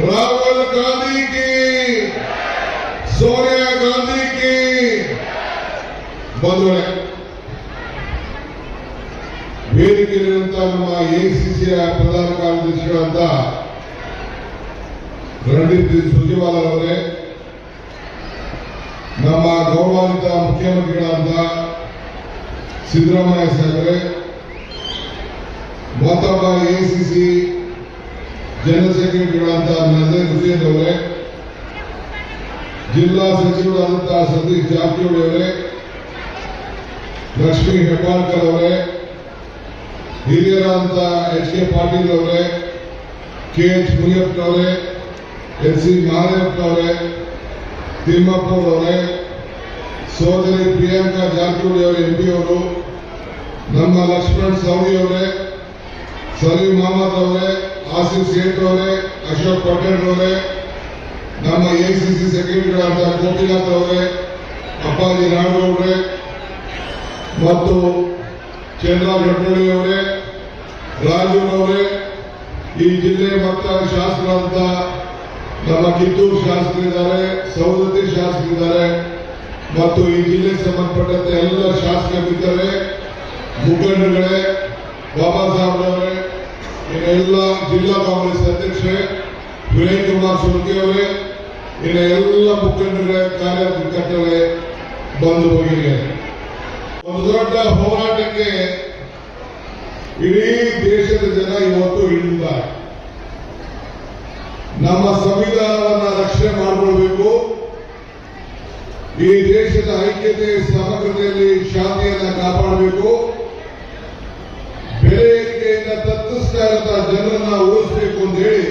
राहुल गांधी की सोनिया गांधी की ಬಂಧುಗಳೇ ವೇದಿಕೆಯಲ್ಲಿರುವಂತಹ ನಮ್ಮ ಎಸಿಸಿಯ ಪ್ರಧಾನ ಕಾರ್ಯದರ್ಶಿಗಳಂತ ರಣದೀಪ್ ಸುರ್ಜೇವಾಲಾ ಅವರೇ ನಮ್ಮ ಗೌರವಾನ್ವಿತ ಮುಖ್ಯಮಂತ್ರಿಗಳಾದ ಸಿದ್ದರಾಮಯ್ಯ ಸಾಹೇಬರೇ ಮತ್ತೊಬ್ಬ ಎಸಿಸಿ ಜನರಲ್ ಸೆಕ್ರೆಟರಿಗಳಾದ ನಜೀರ್ ಹುಸೇನ್ ಅವರೇ ಜಿಲ್ಲಾ ಸಚಿವರಾದಂತಹ ಸತೀಶ್ ಜಾರಕಿಹೊಳಿ ಅವರೇ ಲಕ್ಷ್ಮೀ ಹೆಬ್ಬಾಳ್ಕರ್ ಅವರೇ ಹಿರಿಯರಾದಂತ ಎಚ್ ಕೆ ಪಾಟೀಲ್ ಅವರೇ ಕೆ ಎಚ್ ಮುನಿಯಪ್ಪನವರೇ ಎಸ್ ಸಿ ಮಹಾದೇವಪ್ಪನವರೇ ತಿಮ್ಮಪ್ಪ ಅವರೇ ಸೋದರಿ ಪ್ರಿಯಾಂಕಾ ಜಾರಕಿಹೊಳಿ ಅವರ ಎಂ ಪಿ ಅವರು ನಮ್ಮ ಲಕ್ಷ್ಮಣ್ ಸವದಿ ಅವರೇ ಸಲೀಂ ಮೊಹಮ್ಮದ್ ಅವರೇ, ಆಸಿಫ್ ಸೇಠ್ ಅವರೇ, ಅಶೋಕ್ ಪಟೇಲ್ ಅವರೇ, ನಮ್ಮ ಎಸಿಸಿ ಸೆಕ್ರೆಟರಿಗಳಾದ ಗೋಪಿನಾಥ್ ಅವರೇ, ಅಪ್ಪಾಜಿ ನಾಡಗೌಡ್ರೆ ಮತ್ತು ಚಂದ್ರ ಗಡ್ಕೊಳ್ಳಿ ಅವರೇ ರಾಜು ಅವರೇ, ಈ ಜಿಲ್ಲೆ ಮತ್ತ ಅಂತ ನಮ್ಮ ಕಿತ್ತೂರು ಶಾಸಕರಿದ್ದಾರೆ, ಸವದತ್ತಿ ಶಾಸಕರಿದ್ದಾರೆ, ಮತ್ತು ಈ ಜಿಲ್ಲೆಗೆ ಸಂಬಂಧಪಟ್ಟಂತೆ ಎಲ್ಲ ಶಾಸಕರಿದ್ದಾರೆ ಮುಖಂಡಗಳೇ ಬಾಬಾ ಸಾಹೇಬ್ ಇನ್ನೆಲ್ಲ ಜಿಲ್ಲಾ ಕಾಂಗ್ರೆಸ್ ಅಧ್ಯಕ್ಷೆ ವಿನಯ್ ಕುಮಾರ್ ಸುರ್ಕಿ ಅವರೇ ಇನ್ನ ಎಲ್ಲ ಮುಖಂಡರೇ ಕಾರ್ಯಕರ್ತರೇ ಬಂದು ಹೋಗಿದೆ ಒಂದು ದೊಡ್ಡ ಹೋರಾಟಕ್ಕೆ ಇಡೀ ದೇಶದ ಜನ ಇವತ್ತು ಇಳಿದಿದ್ದಾರೆ. ನಮ್ಮ ಸಂವಿಧಾನವನ್ನು ರಕ್ಷಣೆ ಮಾಡಿಕೊಳ್ಬೇಕು. ಈ ದೇಶದ ಐಕ್ಯತೆ, ಸಮಗ್ರತೆಯಲ್ಲಿ ಶಾಂತಿಯನ್ನ ಕಾಪಾಡಬೇಕು. ಬೆಲೆ ತಪ್ಪಿಸ್ತಾ ಇರುವಂತಹ ಜನರನ್ನ ಉಳಿಸಬೇಕು ಅಂತ ಹೇಳಿ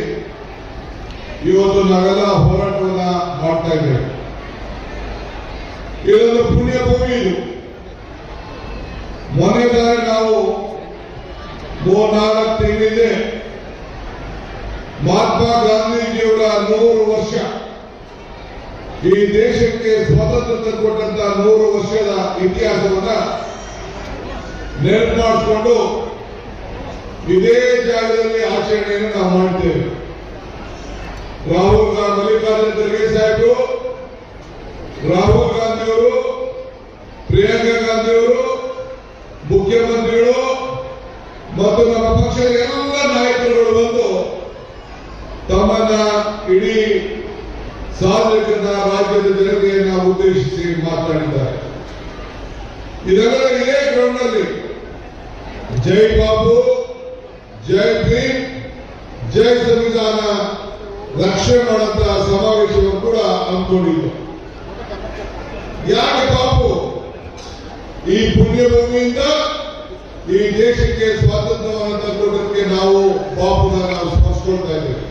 ಇವತ್ತು ನಾವೆಲ್ಲ ಹೋರಾಟವನ್ನ ಮಾಡ್ತಾ ಇದ್ದೇವೆ ಇದೊಂದು ಪುಣ್ಯ ಭೂಮಿ ಇದು. ಮೊನ್ನೆ ನಾವು ಮೂರ್ನಾಲ್ಕು ತಿಂಗಳಿದೆ ಮಹಾತ್ಮ ಗಾಂಧೀಜಿಯವರ ನೂರು ವರ್ಷ ಈ ದೇಶಕ್ಕೆ ಸ್ವಾತಂತ್ರ್ಯ ತಂದುಕೊಟ್ಟಂತ ನೂರು ವರ್ಷದ ಇತಿಹಾಸವನ್ನ ನೆನಪು ಮಾಡಿಕೊಂಡು ಇದೇ ಜಾಗದಲ್ಲಿ ಆಚರಣೆಯನ್ನು ನಾವು ಮಾಡ್ತೇವೆ. ರಾಹುಲ್ ಗಾಂಧಿ, ಮಲ್ಲಿಕಾರ್ಜುನ ಖರ್ಗೆ ಸಾಹೇಬರು, ರಾಹುಲ್ ಗಾಂಧಿ ಅವರು ಪ್ರಿಯಾಂಕಾ ಗಾಂಧಿ ಅವರು ಮುಖ್ಯಮಂತ್ರಿಗಳು ಮತ್ತು ನಮ್ಮ ಪಕ್ಷದ ಎಲ್ಲ ನಾಯಕರುಗಳು ಬಂದು ತಮ್ಮನ್ನ ಇಡೀ ಸಾರ್ವಜನಿಕರನ್ನ ರಾಜ್ಯದ ಜನತೆಯನ್ನ ಉದ್ದೇಶಿಸಿ ಮಾತನಾಡಿದ್ದಾರೆ. ಇದೆಲ್ಲ ಇದೇ ಗ್ರೌಂಡ್ನಲ್ಲಿ ಜೈ ಬಾಬು ಜೈ ಭೀಮ್, ಜೈ ಸಂವಿಧಾನ ರಕ್ಷಣೆ ಮಾಡುವಂತಹ ಸಮಾವೇಶವನ್ನು ಕೂಡ ಹಮ್ಮಿಕೊಂಡಿದ್ದು. ಯಾಕೆ ಬಾಪು ಈ ಪುಣ್ಯಭೂಮಿಯಿಂದ ಈ ದೇಶಕ್ಕೆ ಸ್ವಾತಂತ್ರ್ಯವನ್ನು ತಂದುಕೊಡೋದಕ್ಕೆ ನಾವು ಬಾಪುನ ನಾವು ಸ್ಮರಿಸ್ಕೊಳ್ತಾ ಇದ್ದೇವೆ.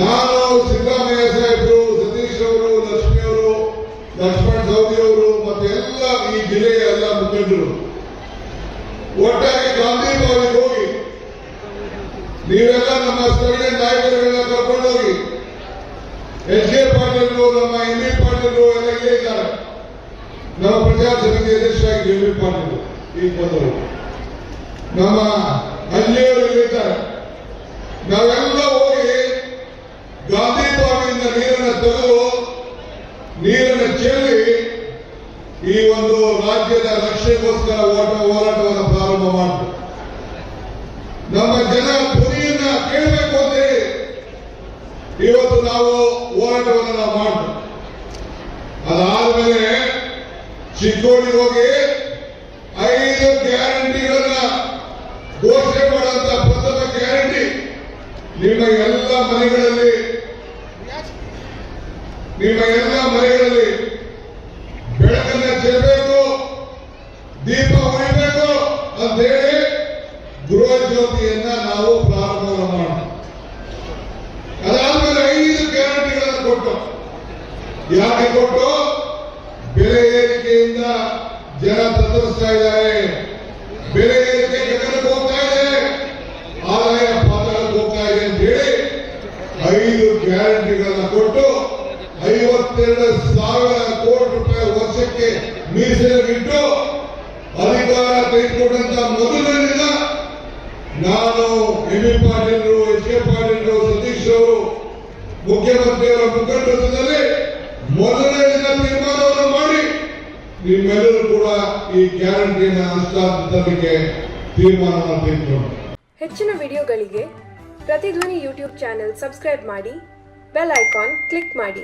ನಾನು ಸಿದ್ದರಾಮಯ್ಯ ಸಾಹೇಬರು, ಸತೀಶ್ ಅವರು ಲಕ್ಷ್ಮಿ ಅವರು, ಲಕ್ಷ್ಮಣ್ ಸೌದಿ ಅವರು ಮತ್ತೆ ಎಲ್ಲ ಈ ಜಿಲ್ಲೆಯ ಎಲ್ಲ ಮುಖಂಡರು ಒಟ್ಟಾಗಿ ಗಾಂಧಿ ಭವನಿಗೆ ಹೋಗಿ ನೀವೆಲ್ಲ ನಮ್ಮ ಸ್ಥಳೀಯ ನಾಯಕರುಗಳನ್ನ ಕರ್ಕೊಂಡೋಗಿ ಎಸ್ ಕೆ ಪಾಟೀಲ್ ನಮ್ಮ ಎಂ ಬಿ ಪಾಟೀಲ್ ಎಲ್ಲ ಇಲ್ಲೇ ಇದ್ದಾರೆ. ನಮ್ಮ ಪ್ರಜಾ ಸಮಿತಿ ಅಧ್ಯಕ್ಷರಾಗಿ ಎಂ ಬಿ ಪಾಟೀಲ್ ಈಗ ಬಂದರು ನಮ್ಮ ಅಲ್ಲಿಯವರು ಇಲ್ಲಿದ್ದಾರೆ ನಾವೆಲ್ಲ ಹೋಗಿ ಗಾಂಧಿ ಬಾವಿಯಿಂದ ನೀರನ್ನು ತೆಗೆದು ನೀರನ್ನು ಚೆಲ್ಲಿ ಈ ಒಂದು ರಾಜ್ಯದ ರಕ್ಷಣೆಗೋಸ್ಕರ ಹೋರಾಟವನ್ನು ಪ್ರಾರಂಭ ಮಾಡಿದ್ರು. ನಮ್ಮ ಜನ ಧ್ವನಿಯನ್ನ ಕೇಳಬೇಕು ಅಂತ ಹೇಳಿ ಇವತ್ತು ನಾವು ಹೋರಾಟವನ್ನು ನಾವು ಮಾಡಿದ್ವಿ ಅದಾದ್ಮೇಲೆ ಚಿಕ್ಕೋಡಿ ಹೋಗಿ ಐದು ಗ್ಯಾರಂಟಿಗಳನ್ನ ಘೋಷಣೆ ಮಾಡುವಂತ ಪ್ರಥಮ ಗ್ಯಾರಂಟಿ ನಿಮ್ಮ ಎಲ್ಲ ಮನೆಗಳಲ್ಲಿ, ನಿಮ್ಮ ಎಲ್ಲ ಮನೆಗಳಲ್ಲಿ ಬೆಳಕನ್ನ ಚೆಲ್ಲಬೇಕು, ದೀಪ ಉಳಿಬೇಕು ಅಂತ ಹೇಳಿ ಗೃಹ ಜ್ಯೋತಿಯನ್ನ ನಾವು ಪ್ರಾರಂಭ ಮಾಡೋಣ ಅದಾದ್ಮೇಲೆ ಐದು ಗ್ಯಾರಂಟಿಗಳನ್ನು ಕೊಟ್ಟು ಯಾಕೆ ಕೊಟ್ಟು ಬೆಲೆ ಏರಿಕೆಯಿಂದ ಜನ ತತ್ತರಿಸ್ತಾ ಇದ್ದಾರೆ. ಬೆಲೆ ಏರಿಕೆ ಗಗನಕ್ಕೆ ಹೋಗ್ತಾ ಇದೆ. ಆದಾಯ ಪಾತಾಳಕ್ಕೆ ಹೋಗ್ತಾ ಇದೆ ಅಂತ ಹೇಳಿ ಐದು ಗ್ಯಾರಂಟಿಗಳನ್ನ ಕೊಟ್ಟು ಐವತ್ತೆರಡು ಸಾವಿರ ಕೋಟಿ ರೂಪಾಯಿ ವರ್ಷಕ್ಕೆ ಮೀಸಲಿಟ್ಟು ಅಧಿಕಾರ ತೆಗೆದುಕೊಂಡಂತ ಮೊದಲನೇ ದಿನ ನಾನು ಎಂ ಬಿ ಪಾಟೀಲರು ಮುಖ್ಯಮಂತ್ರಿಯವರ ಮುಖಂಡತ್ವದಲ್ಲಿ ಮೊದಲನೇ ದಿನ ತೀರ್ಮಾನವನ್ನು ಮಾಡಿ ನಿಮ್ಮೆಲ್ಲರೂ ಕೂಡ ಈ ಗ್ಯಾರಂಟಿನ ಅನುಷ್ಠಾನ ತರಲಿಕ್ಕೆ ತೀರ್ಮಾನವನ್ನು ತೆಗೆದುಕೊಂಡು ಹೆಚ್ಚಿನ ವಿಡಿಯೋಗಳಿಗೆ ಪ್ರತಿಧ್ವನಿ ಯೂಟ್ಯೂಬ್ ಚಾನೆಲ್ ಸಬ್ಸ್ಕ್ರೈಬ್ ಮಾಡಿ ಬೆಲ್ ಐಕಾನ್ ಕ್ಲಿಕ್ ಮಾಡಿ.